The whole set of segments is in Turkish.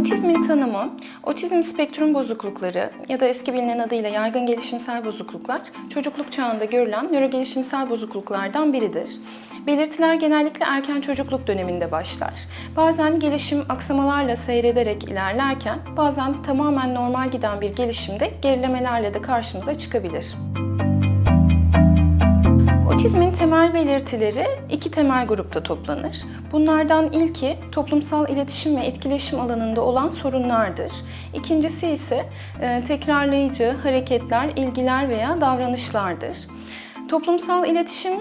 Otizmin tanımı, otizm spektrum bozuklukları ya da eski bilinen adıyla yaygın gelişimsel bozukluklar, çocukluk çağında görülen nörogelişimsel bozukluklardan biridir. Belirtiler genellikle erken çocukluk döneminde başlar. Bazen gelişim aksamalarla seyrederek ilerlerken, bazen tamamen normal giden bir gelişimde gerilemelerle de karşımıza çıkabilir. Otizmin temel belirtileri iki temel grupta toplanır. Bunlardan ilki toplumsal iletişim ve etkileşim alanında olan sorunlardır. İkincisi ise e, tekrarlayıcı hareketler, ilgiler veya davranışlardır. Toplumsal iletişim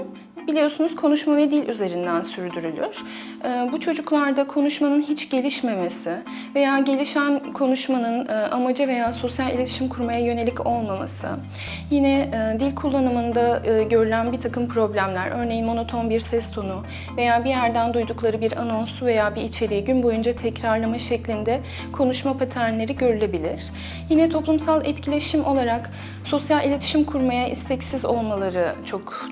biliyorsunuz konuşma ve dil üzerinden sürdürülür. Ee, Bu çocuklarda konuşmanın hiç gelişmemesi veya gelişen konuşmanın e, amaca veya sosyal iletişim kurmaya yönelik olmaması, yine e, dil kullanımında e, görülen bir takım problemler, örneğin monoton bir ses tonu veya bir yerden duydukları bir anonsu veya bir içeriği gün boyunca tekrarlama şeklinde konuşma paternleri görülebilir. Yine toplumsal etkileşim olarak sosyal iletişim kurmaya isteksiz olmaları çok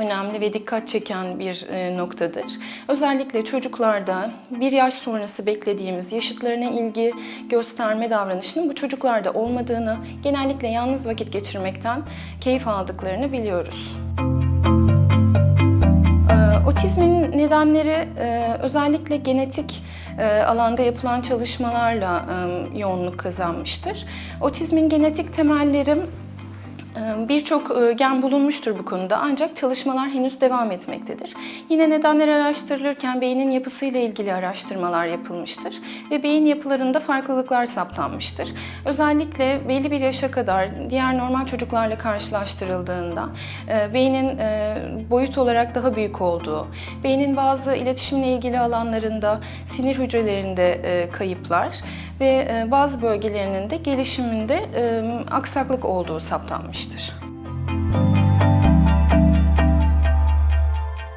önemli ve dikkat çeken bir e, noktadır. Özellikle çocuklarda bir yaş sonrası beklediğimiz yaşıtlarına ilgi gösterme davranışının bu çocuklarda olmadığını, genellikle yalnız vakit geçirmekten keyif aldıklarını biliyoruz. Ee, Otizmin nedenleri e, özellikle genetik e, alanda yapılan çalışmalarla e, yoğunluk kazanmıştır. Otizmin genetik temelleri e, Birçok e, gen bulunmuştur bu konuda ancak çalışmalar henüz devam etmektedir. Yine nedenler araştırılırken beynin yapısıyla ilgili araştırmalar yapılmıştır ve beyin yapılarında farklılıklar saptanmıştır. Özellikle belli bir yaşa kadar diğer normal çocuklarla karşılaştırıldığında e, beynin e, boyut olarak daha büyük olduğu, beynin bazı iletişimle ilgili alanlarında sinir hücrelerinde e, kayıplar ve e, bazı bölgelerinin de gelişiminde e, aksaklık olduğu saptanmıştır.